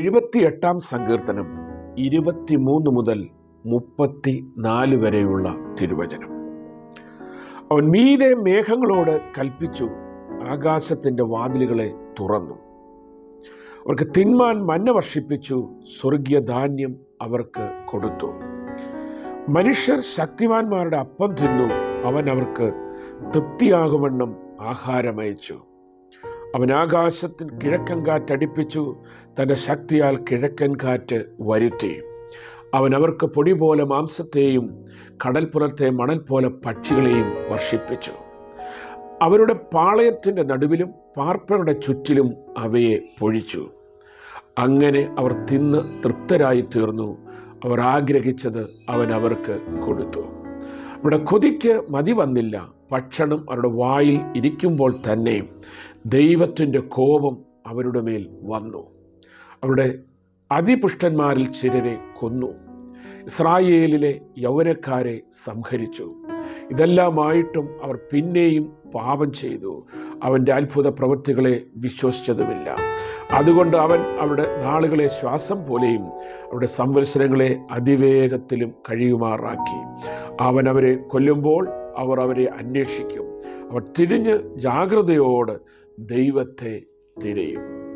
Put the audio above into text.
എഴുപത്തിയെട്ടാം സങ്കീർത്തനം ഇരുപത്തിമൂന്ന് മുതൽ മുപ്പത്തി നാല് വരെയുള്ള തിരുവചനം. അവൻ മീതെ മേഘങ്ങളോട് കൽപ്പിച്ചു ആകാശത്തിന്റെ വാതിലുകളെ തുറന്നു. അവർക്ക് തിന്മാൻ മന്ന വർഷിപ്പിച്ചു സ്വർഗീയ ധാന്യം അവർക്ക് കൊടുത്തു. മനുഷ്യർ ശക്തിമാന്മാരുടെ അപ്പം തിന്നു അവൻ അവർക്ക് തൃപ്തിയാകുമെന്നും ആഹാരമയച്ചു. അവൻ ആകാശത്തിൽ കിഴക്കൻ കാറ്റടിപ്പിച്ചു തന്റെ ശക്തിയാൽ കിഴക്കൻ കാറ്റ് വരുത്തി. അവൻ അവർക്ക് പൊടി പോലെ മാംസത്തെയും കടൽപ്പുറത്തെ മണൽ പോലെ പക്ഷികളെയും വർഷിപ്പിച്ചു. അവരുടെ പാളയത്തിന്റെ നടുവിലും പാർപ്പയുടെ ചുറ്റിലും അവയെ പൊഴിച്ചു. അങ്ങനെ അവർ തിന്ന് തൃപ്തരായി തീർന്നു അവർ ആഗ്രഹിച്ചത് അവൻ അവർക്ക് കൊടുത്തു. അവിടെ കൊതിക്ക് മതി വന്നില്ല. ഭക്ഷണം അവരുടെ വായിൽ ഇരിക്കുമ്പോൾ തന്നെ ദൈവത്തിന്റെ കോപം അവരുടെ മേൽ വന്നു. അവരുടെ അതിപുഷ്ടന്മാരിൽ ചിലരെ കൊന്നു. ഇസ്രായേലിലെ യൗവനക്കാരെ സംഹരിച്ചു. ഇതെല്ലാമായിട്ടും അവർ പിന്നെയും പാപം ചെയ്തു. അവന്റെ അത്ഭുത പ്രവൃത്തികളെ വിശ്വസിച്ചതുമില്ല. അതുകൊണ്ട് അവൻ അവരുടെ നാളുകളെ ശ്വാസം പോലെയും അവരുടെ സംവത്സരങ്ങളെ അതിവേഗത്തിലും കഴിയുമാറാക്കി. അവൻ അവരെ കൊല്ലുമ്പോൾ അവർ അവരെ അന്വേഷിക്കും. അവർ തിരിഞ്ഞ് ജാഗ്രതയോട് ദൈവത്തെ തിരയും.